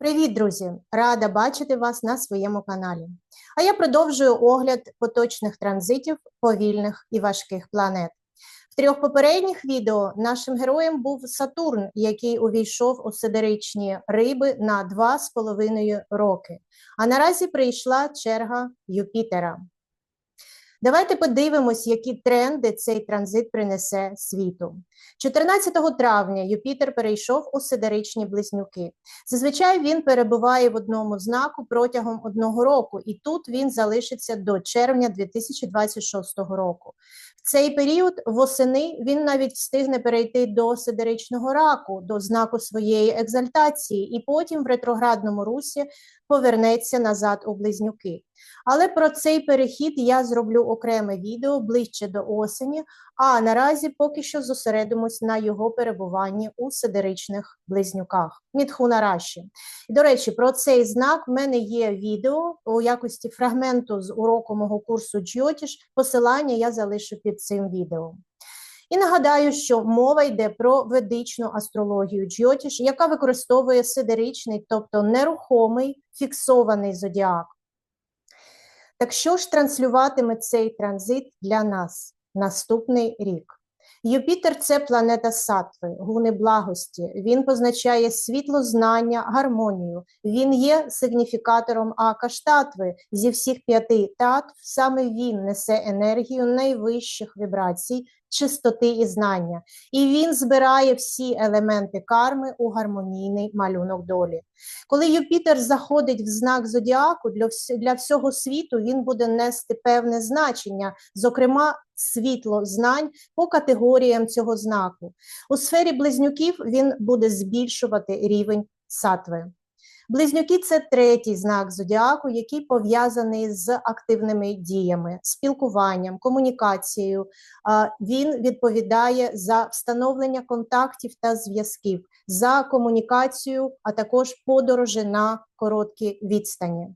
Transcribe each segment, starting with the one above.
Привіт, друзі! Рада бачити вас на своєму каналі. А я продовжую огляд поточних транзитів повільних і важких планет. В трьох попередніх відео нашим героєм був Сатурн, який увійшов у сидеричні риби на 2,5 роки. А наразі прийшла черга Юпітера. Давайте подивимось, які тренди цей транзит принесе світу. 14 травня Юпітер перейшов у сидеричні близнюки. Зазвичай він перебуває в одному знаку протягом одного року, і тут він залишиться до червня 2026 року. В цей період восени він навіть встигне перейти до сидеричного раку, до знаку своєї екзальтації, і потім в ретроградному русі повернеться назад у близнюки. Але про цей перехід я зроблю окреме відео ближче до осені, а наразі поки що зосередимось на його перебуванні у сидеричних близнюках. Мітхуна Раші. І, до речі, про цей знак в мене є відео у якості фрагменту з уроку мого курсу Джйотіш. Посилання я залишу під цим відео. І нагадаю, що мова йде про ведичну астрологію Джйотіш, яка використовує сидеричний, тобто нерухомий фіксований зодіак. Так що ж транслюватиме цей транзит для нас наступний рік? Юпітер це планета сатви, гуни благості. Він позначає світло знання, гармонію. Він є сигніфікатором Акаштатви. Зі всіх п'яти татв саме він несе енергію найвищих вібрацій, чистоти і знання. І він збирає всі елементи карми у гармонійний малюнок долі. Коли Юпітер заходить в знак зодіаку, для, вс для всього світу він буде нести певне значення, зокрема, світло знань по категоріям цього знаку. У сфері близнюків він буде збільшувати рівень сатви. Близнюки це третій знак зодіаку, який пов'язаний з активними діями, спілкуванням, комунікацією. Він відповідає за встановлення контактів та зв'язків, за комунікацію, а також подорожі на короткі відстані.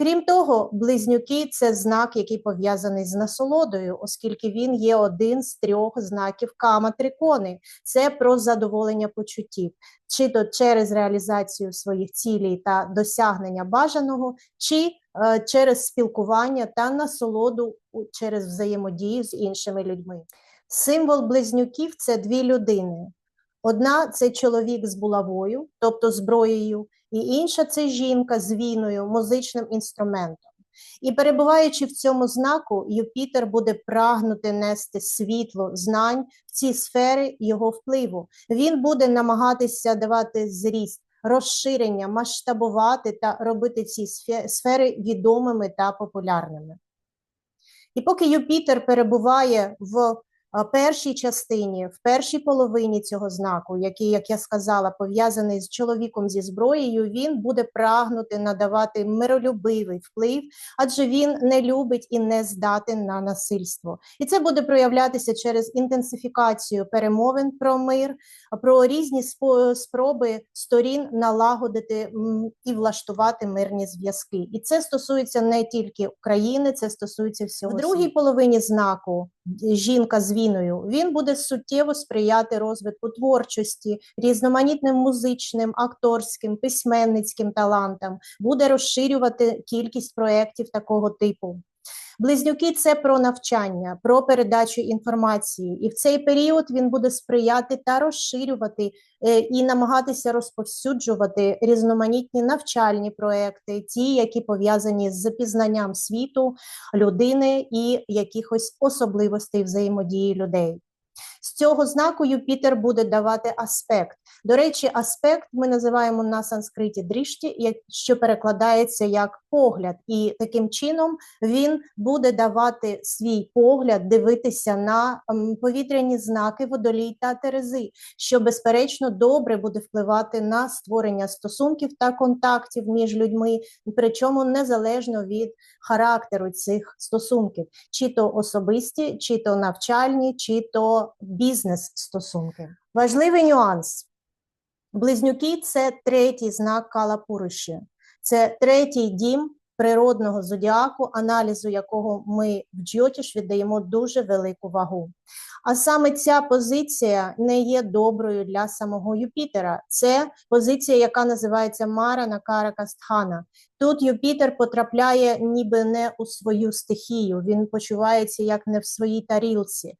Крім того, близнюки це знак, який пов'язаний з насолодою, оскільки він є один з трьох знаків кама трикони. Це про задоволення почуттів, чи то через реалізацію своїх цілей та досягнення бажаного, чи е, через спілкування та насолоду через взаємодію з іншими людьми. Символ близнюків це дві людини. Одна це чоловік з булавою, тобто зброєю, і інша це жінка з війною, музичним інструментом. І перебуваючи в цьому знаку, Юпітер буде прагнути нести світло знань в ці сфери його впливу. Він буде намагатися давати зріст, розширення, масштабувати та робити ці сфери відомими та популярними. І поки Юпітер перебуває в першій частині, в першій половині цього знаку, який, як я сказала, пов'язаний з чоловіком зі зброєю, він буде прагнути надавати миролюбивий вплив, адже він не любить і не здатен на насильство. І це буде проявлятися через інтенсифікацію перемовин про мир, про різні спроби сторін налагодити і влаштувати мирні зв'язки. І це стосується не тільки України, це стосується всього. В другій половині знаку жінка з війною, він буде суттєво сприяти розвитку творчості, різноманітним музичним, акторським, письменницьким талантам, буде розширювати кількість проєктів такого типу. Близнюки це про навчання, про передачу інформації, і в цей період він буде сприяти та розширювати е, і намагатися розповсюджувати різноманітні навчальні проекти, ті, які пов'язані з пізнанням світу, людини і якихось особливостей взаємодії людей. З цього знаку Юпітер буде давати аспект. До речі, аспект ми називаємо на санскриті дрішті, що перекладається як погляд, і таким чином він буде давати свій погляд, дивитися на повітряні знаки водолій та терези, що безперечно добре буде впливати на створення стосунків та контактів між людьми, причому незалежно від характеру цих стосунків, чи то особисті, чи то навчальні, чи то бізнес-стосунки. Важливий нюанс. Близнюки це третій знак Калапуриші. Це третій дім природного зодіаку, аналізу якого ми в Джотіш віддаємо дуже велику вагу. А саме ця позиція не є доброю для самого Юпітера. Це позиція, яка називається Мара Накара Кастхана. Тут Юпітер потрапляє ніби не у свою стихію, він почувається як не в своїй тарілці.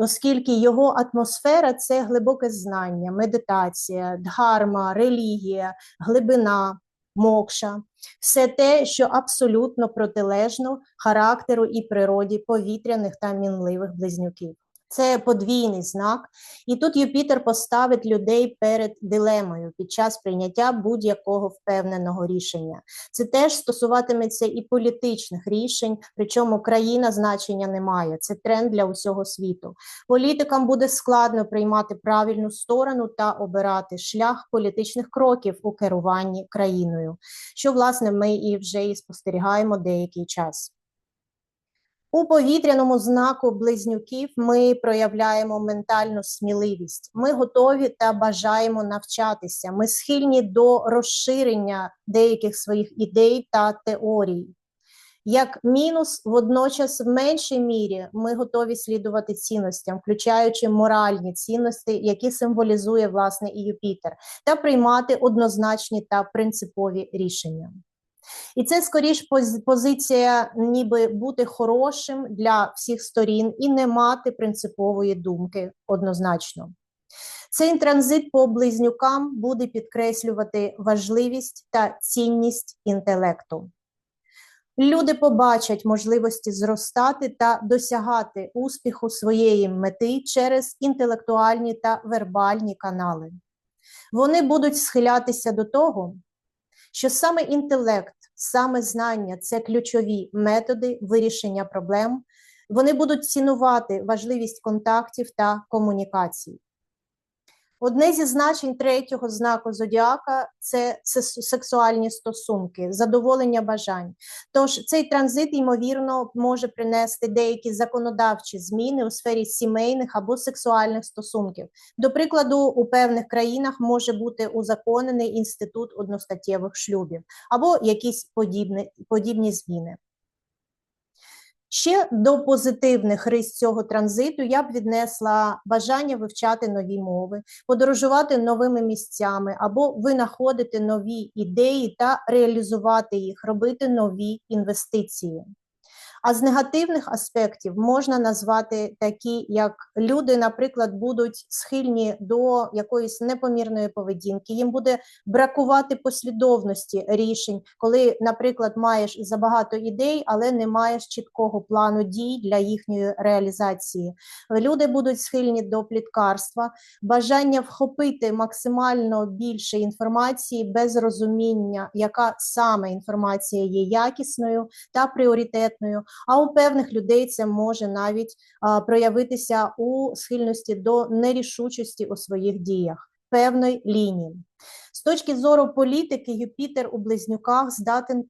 Оскільки його атмосфера це глибоке знання, медитація, дхарма, релігія, глибина, мокша, все те, що абсолютно протилежно характеру і природі повітряних та мінливих близнюків. Це подвійний знак, і тут Юпітер поставить людей перед дилемою під час прийняття будь-якого впевненого рішення. Це теж стосуватиметься і політичних рішень, причому країна значення не має. Це тренд для усього світу. Політикам буде складно приймати правильну сторону та обирати шлях політичних кроків у керуванні країною, що власне ми і вже і спостерігаємо деякий час. У повітряному знаку близнюків ми проявляємо ментальну сміливість. Ми готові та бажаємо навчатися. Ми схильні до розширення деяких своїх ідей та теорій. Як мінус, водночас, в меншій мірі ми готові слідувати цінностям, включаючи моральні цінності, які символізує власне і Юпітер, та приймати однозначні та принципові рішення. І це скоріш позиція, ніби бути хорошим для всіх сторін і не мати принципової думки однозначно. Цей транзит по близнюкам буде підкреслювати важливість та цінність інтелекту. Люди побачать можливості зростати та досягати успіху своєї мети через інтелектуальні та вербальні канали. Вони будуть схилятися до того, що саме інтелект, саме знання це ключові методи вирішення проблем. Вони будуть цінувати важливість контактів та комунікацій. Одне зі значень третього знаку зодіака це сексуальні стосунки, задоволення бажань. Тож цей транзит, ймовірно, може принести деякі законодавчі зміни у сфері сімейних або сексуальних стосунків. До прикладу, у певних країнах може бути узаконений інститут одностаттєвих шлюбів або якісь подібні, подібні зміни. Ще до позитивних рис цього транзиту я б віднесла бажання вивчати нові мови, подорожувати новими місцями або винаходити нові ідеї та реалізувати їх, робити нові інвестиції. А з негативних аспектів можна назвати такі, як люди, наприклад, будуть схильні до якоїсь непомірної поведінки, їм буде бракувати послідовності рішень, коли, наприклад, маєш забагато ідей, але не маєш чіткого плану дій для їхньої реалізації. Люди будуть схильні до пліткарства, бажання вхопити максимально більше інформації без розуміння, яка саме інформація є якісною та пріоритетною а у певних людей це може навіть проявитися у схильності до нерішучості у своїх діях певної лінії. З точки зору політики, Юпітер у близнюках здатен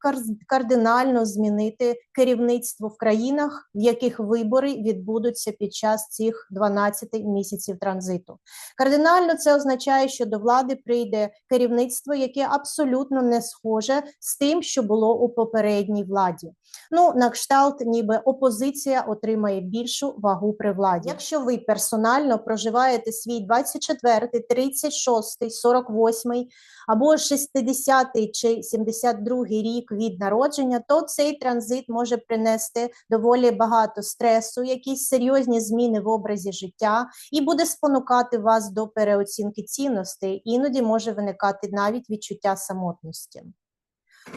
кардинально змінити керівництво в країнах, в яких вибори відбудуться під час цих 12 місяців транзиту. Кардинально це означає, що до влади прийде керівництво, яке абсолютно не схоже з тим, що було у попередній владі. Ну, на кшталт, ніби опозиція отримає більшу вагу при владі. Якщо ви персонально проживаєте свій 24, 36, 48 або 60-й чи 72-й рік від народження, то цей транзит може принести доволі багато стресу, якісь серйозні зміни в образі життя, і буде спонукати вас до переоцінки цінностей. Іноді може виникати навіть відчуття самотності.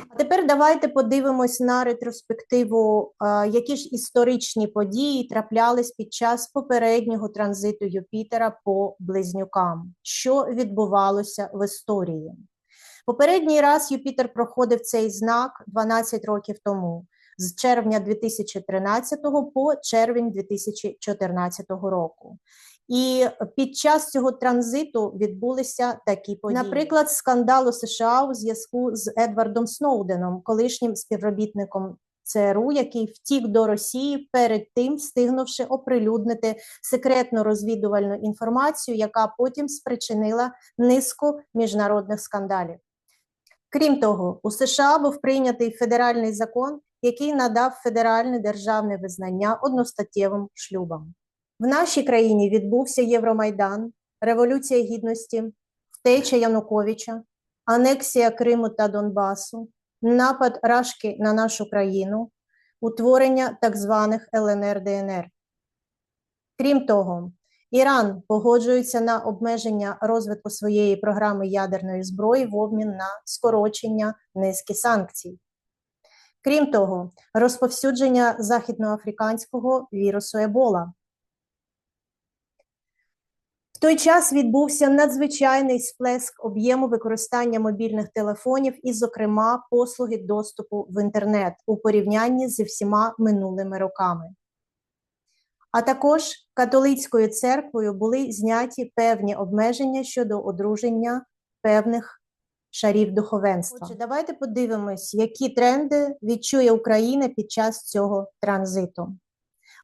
А тепер давайте подивимось на ретроспективу, які ж історичні події траплялись під час попереднього транзиту Юпітера по близнюкам, що відбувалося в історії. Попередній раз Юпітер проходив цей знак 12 років тому, з червня 2013 по червень 2014 року. І під час цього транзиту відбулися такі події. Наприклад, скандал у США у зв'язку з Едвардом Сноуденом, колишнім співробітником ЦРУ, який втік до Росії перед тим, встигнувши оприлюднити секретну розвідувальну інформацію, яка потім спричинила низку міжнародних скандалів. Крім того, у США був прийнятий федеральний закон, який надав федеральне державне визнання одностаттєвим шлюбам. В нашій країні відбувся Євромайдан, Революція Гідності, втеча Януковича, анексія Криму та Донбасу, напад Рашки на нашу країну, утворення так званих ЛНР ДНР. Крім того, Іран погоджується на обмеження розвитку своєї програми ядерної зброї в обмін на скорочення низки санкцій. Крім того, розповсюдження західноафриканського вірусу Ебола. Той час відбувся надзвичайний сплеск об'єму використання мобільних телефонів і, зокрема, послуги доступу в інтернет у порівнянні зі всіма минулими роками. А також католицькою церквою були зняті певні обмеження щодо одруження певних шарів духовенства. Отже, давайте подивимось, які тренди відчує Україна під час цього транзиту.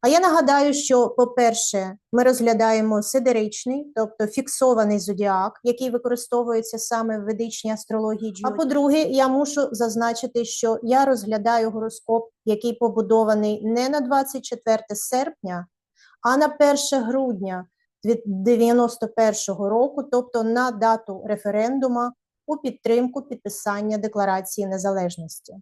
А я нагадаю, що, по-перше, ми розглядаємо сидеричний, тобто фіксований зодіак, який використовується саме в ведичній астрології. А по-друге, я мушу зазначити, що я розглядаю гороскоп, який побудований не на 24 серпня, а на 1 грудня 91-го року, тобто на дату референдума у підтримку підписання Декларації Незалежності.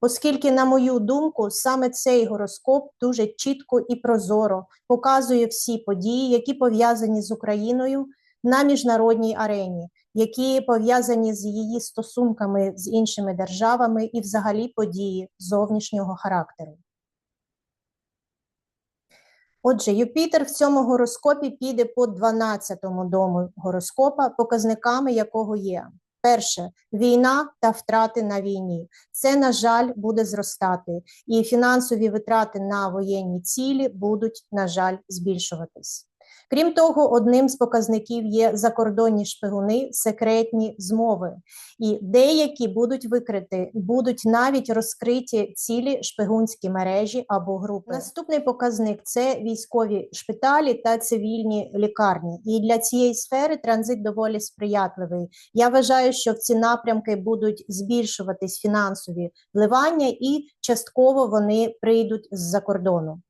Оскільки, на мою думку, саме цей гороскоп дуже чітко і прозоро показує всі події, які пов'язані з Україною на міжнародній арені, які пов'язані з її стосунками з іншими державами і, взагалі, події зовнішнього характеру. Отже, Юпітер в цьому гороскопі піде по 12-му дому гороскопа, показниками якого є. Перше війна та втрати на війні. Це, на жаль, буде зростати, і фінансові витрати на воєнні цілі будуть, на жаль, збільшуватись. Крім того, одним з показників є закордонні шпигуни, секретні змови, і деякі будуть викриті, будуть навіть розкриті цілі шпигунські мережі або групи. Наступний показник це військові шпиталі та цивільні лікарні. І для цієї сфери транзит доволі сприятливий. Я вважаю, що в ці напрямки будуть збільшуватись фінансові вливання, і частково вони прийдуть з-за кордону.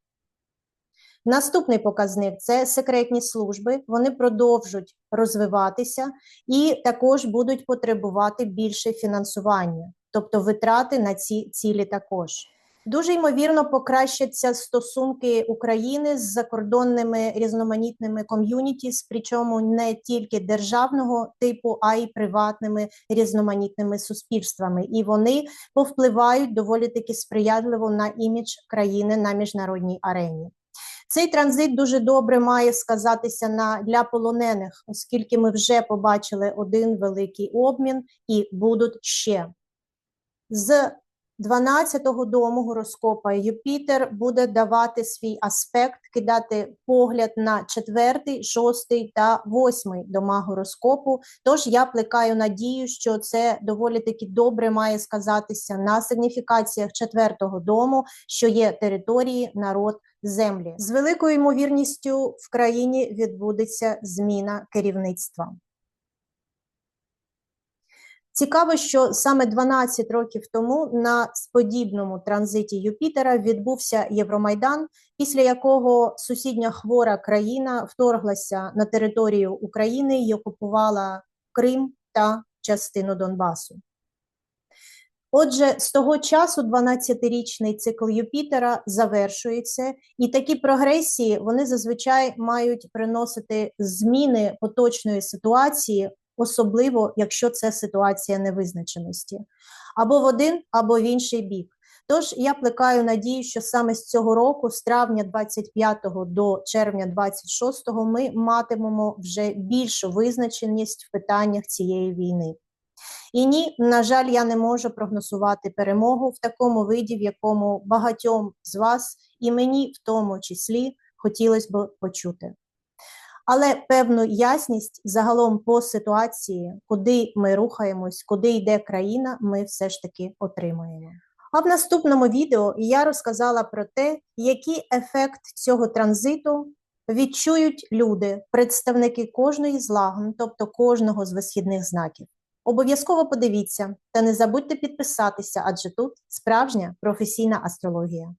Наступний показник це секретні служби. Вони продовжують розвиватися і також будуть потребувати більше фінансування, тобто витрати на ці цілі також. Дуже ймовірно покращаться стосунки України з закордонними різноманітними ком'юніті, причому не тільки державного типу, а й приватними різноманітними суспільствами, і вони повпливають доволі таки сприятливо на імідж країни на міжнародній арені. Цей транзит дуже добре має сказатися на для полонених, оскільки ми вже побачили один великий обмін і будуть ще. З 12-го дому гороскопа Юпітер буде давати свій аспект, кидати погляд на четвертий, шостий та восьмий дома гороскопу. Тож я плекаю надію, що це доволі таки добре має сказатися на сигніфікаціях четвертого дому, що є території, народ, землі. З великою ймовірністю в країні відбудеться зміна керівництва. Цікаво, що саме 12 років тому на подібному транзиті Юпітера відбувся Євромайдан, після якого сусідня хвора країна вторглася на територію України і окупувала Крим та частину Донбасу. Отже, з того часу 12-річний цикл Юпітера завершується, і такі прогресії вони зазвичай мають приносити зміни поточної ситуації, особливо якщо це ситуація невизначеності, або в один, або в інший бік. Тож я плекаю надію, що саме з цього року, з травня 25 до червня 26, ми матимемо вже більшу визначеність в питаннях цієї війни. І ні, на жаль, я не можу прогнозувати перемогу в такому виді, в якому багатьом з вас і мені в тому числі хотілося б почути. Але певну ясність загалом по ситуації, куди ми рухаємось, куди йде країна, ми все ж таки отримуємо. А в наступному відео я розказала про те, який ефект цього транзиту відчують люди, представники кожної з лагун, тобто кожного з висхідних знаків. Обов'язково подивіться та не забудьте підписатися, адже тут справжня професійна астрологія.